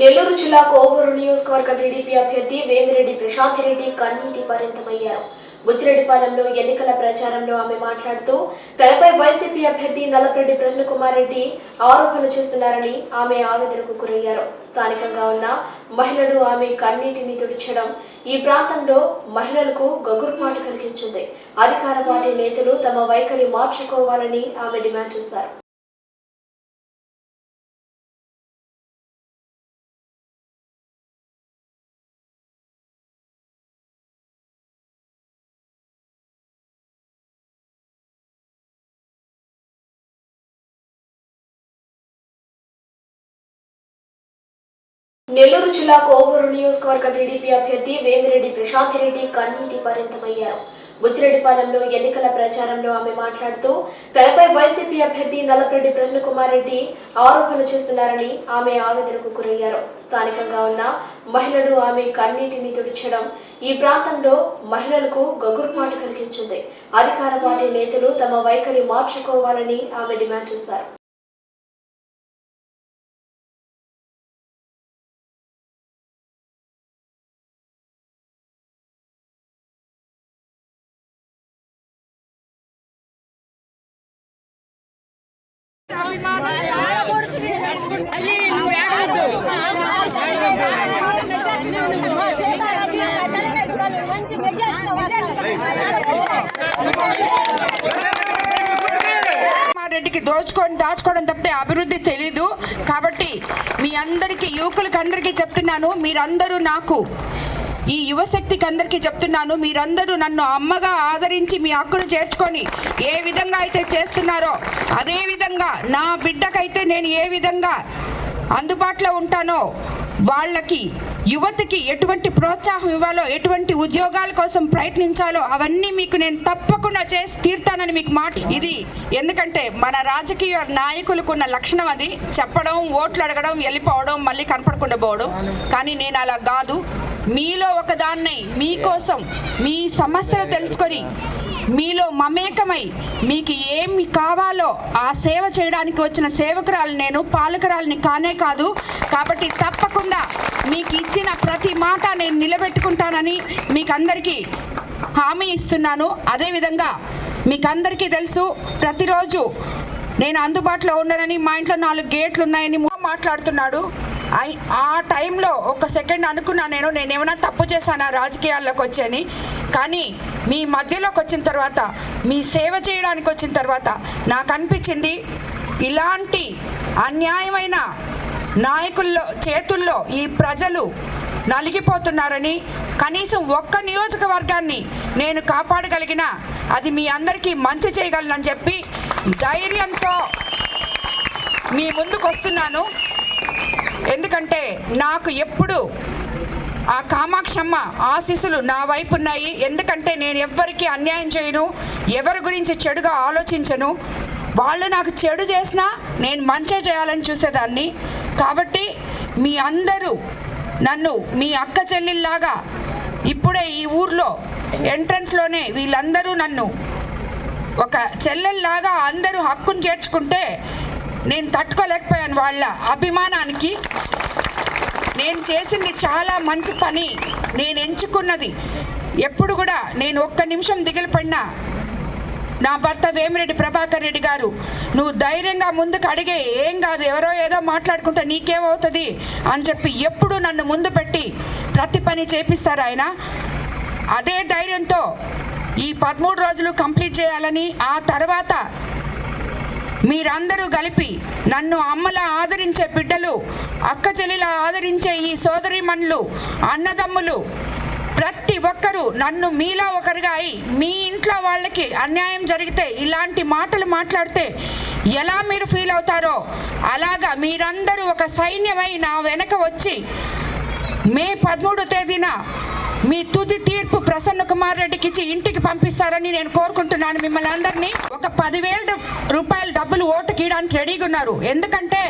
నెల్లూరు జిల్లా కోవూరు నియోజకవర్గ టీడీపీ అభ్యర్థి వేమిరెడ్డి ప్రశాంత్ రెడ్డి కన్నీటి పర్యంతమయ్యారు బుచ్చిరెడ్డిపాలెంలో ఎన్నికల ప్రచారంలో ఆమె మాట్లాడుతూ తనపై వైసీపీ అభ్యర్థి నల్లపరెడ్డి ప్రసన్నకుమార్ రెడ్డి ఆరోపణలు చేస్తున్నారని ఆమె ఆవేదనకు గురయ్యారు. స్థానికంగా ఉన్న మహిళలు ఆమె కన్నీటిని తుడిచడం ఈ ప్రాంతంలో మహిళలకు గగురుపాటు కలిగించింది. అధికార పార్టీ నేతలు తమ వైఖరి మార్చుకోవాలని ఆమె డిమాండ్ చేశారు. నెల్లూరు జిల్లా కోవూరు నియోజకవర్గ టీడీపీ అభ్యర్థి వేమిరెడ్డి ప్రశాంత్ రెడ్డి కన్నీటి పర్యంతమయ్యారు బుచ్చిరెడ్డిపాలెంలో ఎన్నికల ప్రచారంలో ఆమె మాట్లాడుతూ తనపై వైసీపీ అభ్యర్థి నల్లపరెడ్డి ప్రసన్నకుమార్ రెడ్డి ఆరోపణలు చేస్తున్నారని ఆమె ఆవేదనకు గురయ్యారు. స్థానికంగా ఉన్న మహిళలు ఆమె కన్నీటిని తుడిచడం ఈ ప్రాంతంలో మహిళలకు గగురుపాటు కలిగించింది. అధికార పార్టీ నేతలు తమ వైఖరి మార్చుకోవాలని ఆమె డిమాండ్ చేశారు. రెడ్డికి దోచుకొని దాచుకోవడం తప్పితే అభివృద్ధి తెలీదు. కాబట్టి మీ అందరికీ యువకులకి అందరికీ చెప్తున్నాను మీరందరూ నాకు ఈ యువశక్తికి అందరికీ చెప్తున్నాను మీరందరూ నన్ను అమ్మగా ఆదరించి మీ హక్కును చేర్చుకొని ఏ విధంగా అయితే చేస్తున్నారో అదే విధంగా నా బిడ్డకైతే నేను ఏ విధంగా అందుబాటులో ఉంటానో వాళ్ళకి యువతకి ఎటువంటి ప్రోత్సాహం ఇవ్వాలో ఎటువంటి ఉద్యోగాల కోసం ప్రయత్నించాలో అవన్నీ మీకు నేను తప్పకుండా చేసి తీర్తానని మీకు మాట. ఇది ఎందుకంటే మన రాజకీయ నాయకులకున్న లక్షణం అది. చెప్పడం ఓట్లు అడగడం వెళ్ళిపోవడం మళ్ళీ కనపడకుండా పోవడం. కానీ నేను అలా కాదు. మీలో ఒకదాన్నై మీకోసం మీ సమస్యలు తెలుసుకొని మీలో మమేకమై మీకు ఏమి కావాలో ఆ సేవ చేయడానికి వచ్చిన సేవకురాలు నేను పాలకురాలని కానే కాదు. కాబట్టి తప్పకుండా మీకు ఇచ్చిన ప్రతి మాట నేను నిలబెట్టుకుంటానని మీకు అందరికీ హామీ ఇస్తున్నాను. అదేవిధంగా మీకు అందరికీ తెలుసు ప్రతిరోజు నేను అందుబాటులో ఉండనని మా ఇంట్లో నాలుగు గేట్లు ఉన్నాయని మాట్లాడుతున్నాడు. ఐ- ఆ టైంలో ఒక సెకండ్ అనుకున్నా నేను నేను ఏమైనా తప్పు చేశానా రాజకీయాల్లోకి వచ్చని. కానీ మీ మధ్యలోకి వచ్చిన తర్వాత మీ సేవ చేయడానికి వచ్చిన తర్వాత నాకు అనిపించింది ఇలాంటి అన్యాయమైన నాయకుల్లో చేతుల్లో ఈ ప్రజలు నలిగిపోతున్నారని కనీసం ఒక్క నియోజకవర్గాన్ని నేను కాపాడగలిగిన అది మీ అందరికీ మంచి చేయగలనని చెప్పి ధైర్యంతో మీ ముందుకు వస్తున్నాను ఎందుకంటే నాకు ఎప్పుడు ఆ కామాక్షమ్మ ఆశీస్సులు నా వైపు ఉన్నాయి. ఎందుకంటే నేను ఎవ్వరికీ అన్యాయం చేయను ఎవరి గురించి చెడుగా ఆలోచించను. వాళ్ళు నాకు చెడు చేసినా నేను మంచి చేయాలని చూసేదాన్ని. కాబట్టి మీ అందరూ నన్ను మీ అక్క చెల్లెల్లాగా ఇప్పుడే ఈ ఊర్లో ఎంట్రన్స్లోనే వీళ్ళందరూ నన్ను ఒక చెల్లెల్లాగా అందరూ హక్కును చేర్చుకుంటే నేను తట్టుకోలేకపోయాను వాళ్ళ అభిమానానికి. నేను చేసింది చాలా మంచి పని నేను ఎంచుకున్నది. ఎప్పుడు కూడా నేను ఒక్క నిమిషం దిగిలిపడినా నా భర్త వేమిరెడ్డి ప్రభాకర్ రెడ్డి గారు నువ్వు ధైర్యంగా ముందుకు అడిగే ఏం కాదు ఎవరో ఏదో మాట్లాడుకుంటే నీకేమవుతుంది అని చెప్పి ఎప్పుడు నన్ను ముందు పెట్టి ప్రతి పని చేపిస్తారు ఆయన. అదే ధైర్యంతో ఈ పదమూడు రోజులు కంప్లీట్ చేయాలని ఆ తర్వాత మీరందరూ కలిపి నన్ను అమ్మలా ఆదరించే బిడ్డలు అక్క చెల్లిలా ఆదరించే ఈ సోదరిమణులు అన్నదమ్ములు ప్రతి ఒక్కరూ నన్ను మీలో ఒకరుగా అయి మీ ఇంట్లో వాళ్ళకి అన్యాయం జరిగితే ఇలాంటి మాటలు మాట్లాడితే ఎలా మీరు ఫీల్ అవుతారో అలాగా మీరందరూ ఒక సైన్యమై నా వెనక వచ్చి మే పదమూడో తేదీన మీ తుది తీర్పు ప్రసన్న కుమార్ రెడ్డికి ఇచ్చి ఇంటికి పంపిస్తారని నేను కోరుకుంటున్నాను మిమ్మల్ని అందరినీ. ఒక పదివేల రూపాయల డబ్బులు ఓటు గీయడానికి రెడీగా ఉన్నారు. ఎందుకంటే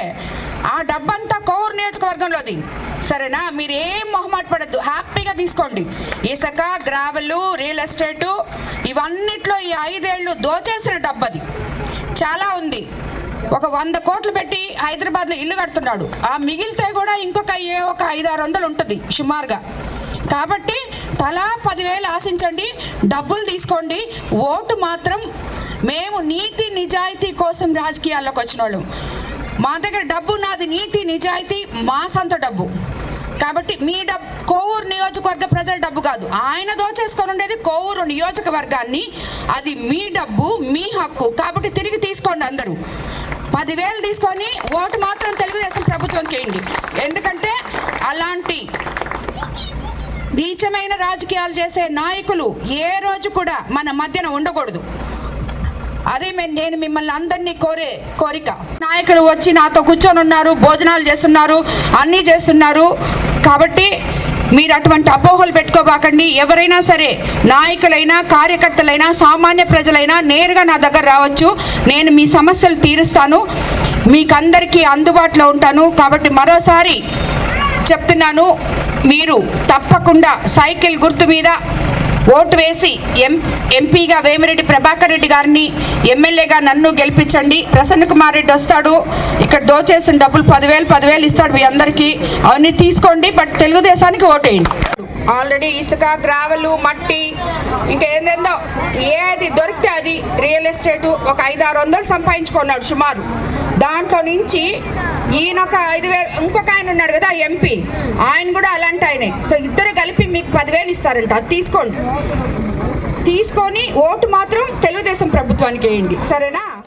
ఆ డబ్బంతా కోర్ నియోజకవర్గంలోది. సరేనా? మీరు ఏం మొహమాట పడద్దు. హ్యాపీగా తీసుకోండి. ఇసుక గ్రావెల్ రియల్ ఎస్టేటు ఇవన్నిట్లో ఈ ఐదేళ్ళు దోచేసిన డబ్బది. అది చాలా ఉంది. ఒక వంద కోట్లు పెట్టి హైదరాబాద్లో ఇల్లు కడుతున్నాడు. ఆ మిగిలితే కూడా ఇంకొక ఏ ఒక ఐదు ఆరు వందలు ఉంటుంది సుమారుగా. కాబట్టి తలా పదివేలు ఆశించండి. డబ్బులు తీసుకోండి. ఓటు మాత్రం మేము నీతి నిజాయితీ కోసం రాజకీయాల్లోకి వచ్చిన వాళ్ళం మా దగ్గర డబ్బు నాది నీతి నిజాయితీ మా సొంత డబ్బు. కాబట్టి మీ డబ్బు కోవూరు నియోజకవర్గ ప్రజల డబ్బు కాదు. ఆయన దోచేసుకొని ఉండేది కోవూరు నియోజకవర్గాన్ని. అది మీ డబ్బు మీ హక్కు. కాబట్టి తిరిగి తీసుకోండి అందరూ. పదివేలు తీసుకొని ఓటు మాత్రం తెలుగుదేశం ప్రభుత్వం చేయండి ఎందుకంటే అలాంటి నీచమైన రాజకీయాలు చేసే నాయకులు ఏ రోజు కూడా మన మధ్యన ఉండకూడదు. అదే నేను మిమ్మల్ని అందరినీ కోరే కోరిక. నాయకులు వచ్చి నాతో కూర్చొని ఉన్నారు భోజనాలు చేస్తున్నారు అన్నీ చేస్తున్నారు. కాబట్టి మీరు అటువంటి అపోహలు పెట్టుకోబాకండి. ఎవరైనా సరే నాయకులైనా కార్యకర్తలైనా సామాన్య ప్రజలైనా నేరుగా నా దగ్గర రావచ్చు. నేను మీ సమస్యలు తీరుస్తాను. మీకందరికీ అందుబాటులో ఉంటాను. కాబట్టి మరోసారి చెప్తున్నాను మీరు తప్పకుండా సైకిల్ గుర్తు మీద ఓటు వేసి ఎం ఎంపీగా వేమిరెడ్డి ప్రభాకర్ రెడ్డి గారిని ఎమ్మెల్యేగా నన్ను గెలిపించండి. ప్రసన్న కుమార్ రెడ్డి వస్తాడు. ఇక్కడ దోచేసిన డబ్బులు పదివేలు పదివేలు ఇస్తాడు మీ అందరికీ. అవన్నీ తీసుకోండి బట్ తెలుగుదేశానికి ఓటేయండి. ఆల్రెడీ ఇసుక గ్రావెలు మట్టి ఇంకేందేందో ఏది దొరికితే అది రియల్ ఎస్టేట్ ఒక ఐదు ఆరు వందలు సంపాదించుకున్నాడు సుమారు. దాంట్లో నుంచి ఈయన ఒక ఐదు వేలు ఇంకొక ఆయన ఉన్నాడు కదా ఎంపీ. ఆయన కూడా అలాంటి ఆయనే. సో ఇద్దరు కలిపి మీకు పదివేలు ఇస్తారంట. అది తీసుకోండి. తీసుకొని ఓటు మాత్రం తెలుగుదేశం ప్రభుత్వానికి వేయండి. సరేనా?